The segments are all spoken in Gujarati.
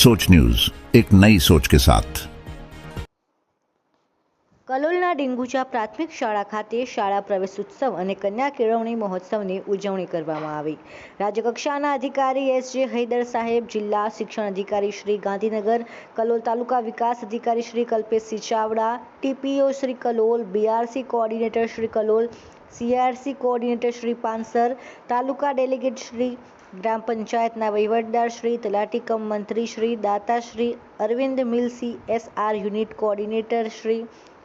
सोच न्यूज एक नई सोच के साथ કલોલના ડીંગુચા પ્રાથમિક શાળા ખાતે શાળા પ્રવેશ ઉત્સવ અને કન્યા કેળવણી મહોત્સવની ઉજવણી કરવામાં આવી રાજ્યકક્ષાના અધિકારી એસ જે હૈદર સાહેબ જિલ્લા શિક્ષણ અધિકારી શ્રી ગાંધીનગર કલોલ તાલુકા વિકાસ અધિકારી Shri Kalpeshsinh Chavda TPO Shri Kalol BRC coordinator Shri Kalol CRC coordinator Shri Pansar taluka delegate Shri ગ્રામ પંચાયતના વહીવટદાર શ્રી તલાટી કમ મંત્રી Shri દાતાશ્રી Arvind mill CSR unit coordinator Shri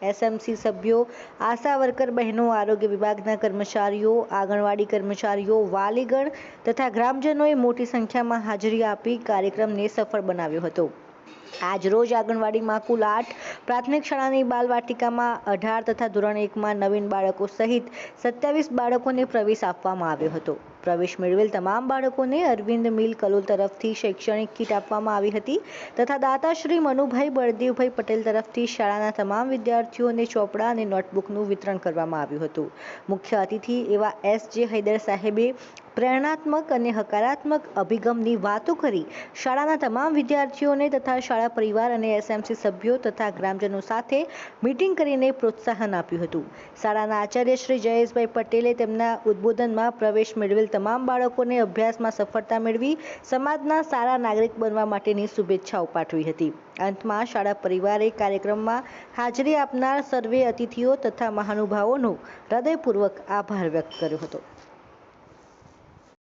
SMC સભ્યો, આશા વર્કર બહેનો, આરોગ્ય વિભાગના કર્મચારીઓ, આંગણવાડી કર્મચારીઓ, વાલીગણ તથા ગ્રામજનોએ મોટી સંખ્યામાં હાજરી આપી કાર્યક્રમને સફળ બનાવ્યો હતો. આજ રોજ આંગણવાડીમાં કુલ આઠ, પ્રાથમિક શાળાની બાલવાટિકામાં અઢાર તથા ધોરણ એકમાં નવીન બાળકો સહિત સત્યાવીસ બાળકોને પ્રવેશ આપવામાં આવ્યો હતો. પ્રવેશ મેળવેલ તમામ બાળકોને અરવિંદ મિલ કલોલ તરફથી શૈક્ષણિક કીટ આપવામાં આવી હતી તથા દાતાશ્રી મનુભાઈ બળદેવભાઈ પટેલ તરફથી શાળાના તમામ વિદ્યાર્થીઓને ચોપડા અને નોટબુકનું વિતરણ કરવામાં આવ્યું હતું. મુખ્ય અતિથિ એવા એસ જે હૈદર સાહેબે પ્રેરણાત્મક અને હકારાત્મક અભિગમની વાતો કરી શાળાના તમામ વિદ્યાર્થીઓને તથા શાળા પરિવાર અને એસએમસી સભ્યો તથા ગ્રામજનો સાથે મીટિંગ કરીને પ્રોત્સાહન આપ્યું હતું. શાળાના આચાર્ય શ્રી જયેશભાઈ પટેલે તેમના ઉદ્બોધનમાં પ્રવેશ મેળવેલ તમામ બાળકોને અભ્યાસમાં સફળતા મેળવી સમાજના સારા નાગરિક બનવા માટેની શુભેચ્છાઓ પાઠવી હતી. અંતમાં શાળા પરિવારે કાર્યક્રમમાં હાજરી આપનાર સર્વે અતિથિઓ તથા મહાનુભાવોનો હૃદયપૂર્વક આભાર વ્યક્ત કર્યો હતો.